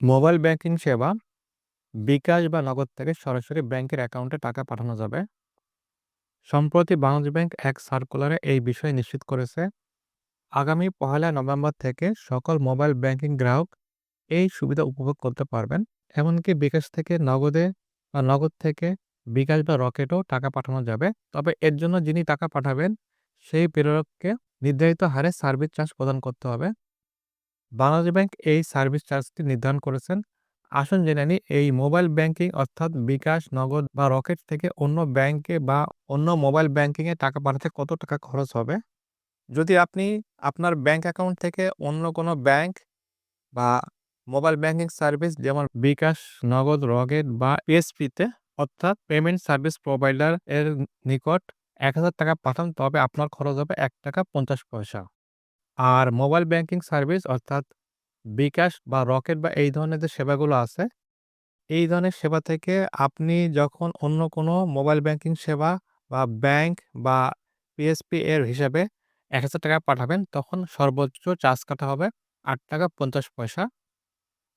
Mobile banking সেবা বিকাশ বা নগদ থেকে সরাসরি ব্যাংকের অ্যাকাউন্টে টাকা পাঠানো যাবে। সম্প্রতি বাংলাদেশ ব্যাংক এক সার্কুলারে এই বিষয়ে নিশ্চিত করেছে। আগামী পহেলা নভেম্বর থেকে সকল মোবাইল ব্যাংকিং গ্রাহক এই সুবিধা উপভোগ করতে পারবেন। এমনকি বিকাশ থেকে নগদে বা নগদ থেকে বিকাশ বা রকেটও টাকা পাঠানো যাবে। তবে এর জন্য যিনি টাকা পাঠাবেন, সেই প্রেরককে নির্ধারিত হারে সার্ভিস চার্জ প্রদান করতে হবে। বাংলাদেশ ব্যাংক এই সার্ভিস চার্জটি নির্ধারণ করেছেন। আসুন জেনে নিই এই মোবাইল ব্যাংকিং অর্থাৎ বিকাশ, নগদ বা রকেট থেকে অন্য ব্যাংকে বা অন্য মোবাইল ব্যাংকিংয়ে টাকা পাঠাতে কত টাকা খরচ হবে? যদি আপনি আপনার ব্যাংক অ্যাকাউন্ট থেকে অন্য কোনো ব্যাংক বা মোবাইল ব্যাংকিং সার্ভিস যেমন বিকাশ, নগদ, রকেট বা পিএসপিতে অর্থাৎ পেমেন্ট সার্ভিস প্রোভাইডার এর নিকট ৳১,০০০ পাঠান তবে আপনার খরচ হবে ৳১.৫০ আর মোবাইল ব্যাংকিং সার্ভিস অর্থাৎ বিকাশ বা রকেট বা এই ধরনের যে সেবাগুলো আছে, এই ধরনের সেবা থেকে আপনি যখন অন্য কোনো মোবাইল ব্যাংকিং সেবা বা ব্যাংক বা পিএসপি এর হিসাবে ৳১,০০০ পাঠাবেন তখন সর্বোচ্চ চার্জ কাটা হবে ৳৮.৫০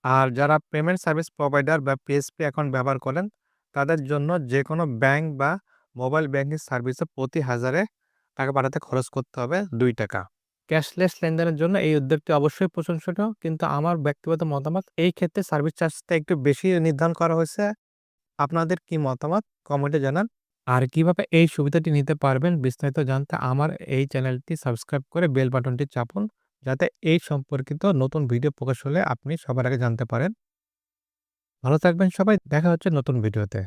আর যারা পেমেন্ট সার্ভিস প্রোভাইডার বা পিএসপি অ্যাকাউন্ট ব্যবহার করেন তাদের জন্য যে কোনো ব্যাংক বা মোবাইল ব্যাংকিং সার্ভিসে প্রতি হাজারে টাকা পাঠাতে খরচ করতে হবে ৳২ ক্যাশলেস লেনদেনের জন্য এই উদ্যোগটি অবশ্যই প্রশংসনীয়। কিন্তু আমার ব্যক্তিগত মতামত, এই ক্ষেত্রে সার্ভিস চার্জটা একটু বেশি নির্ধারণ করা হয়েছে। আপনাদের কি মতামত কমেন্টে জানান। আর কীভাবে এই সুবিধাটি নিতে পারবেন বিস্তারিত জানতে আমার এই চ্যানেলটি সাবস্ক্রাইব করে বেল বাটনটি চাপুন, যাতে এই সম্পর্কিত নতুন ভিডিও প্রকাশ হলে আপনি সবার আগে জানতে পারেন। ভালো থাকবেন সবাই। দেখা হচ্ছে নতুন ভিডিওতে।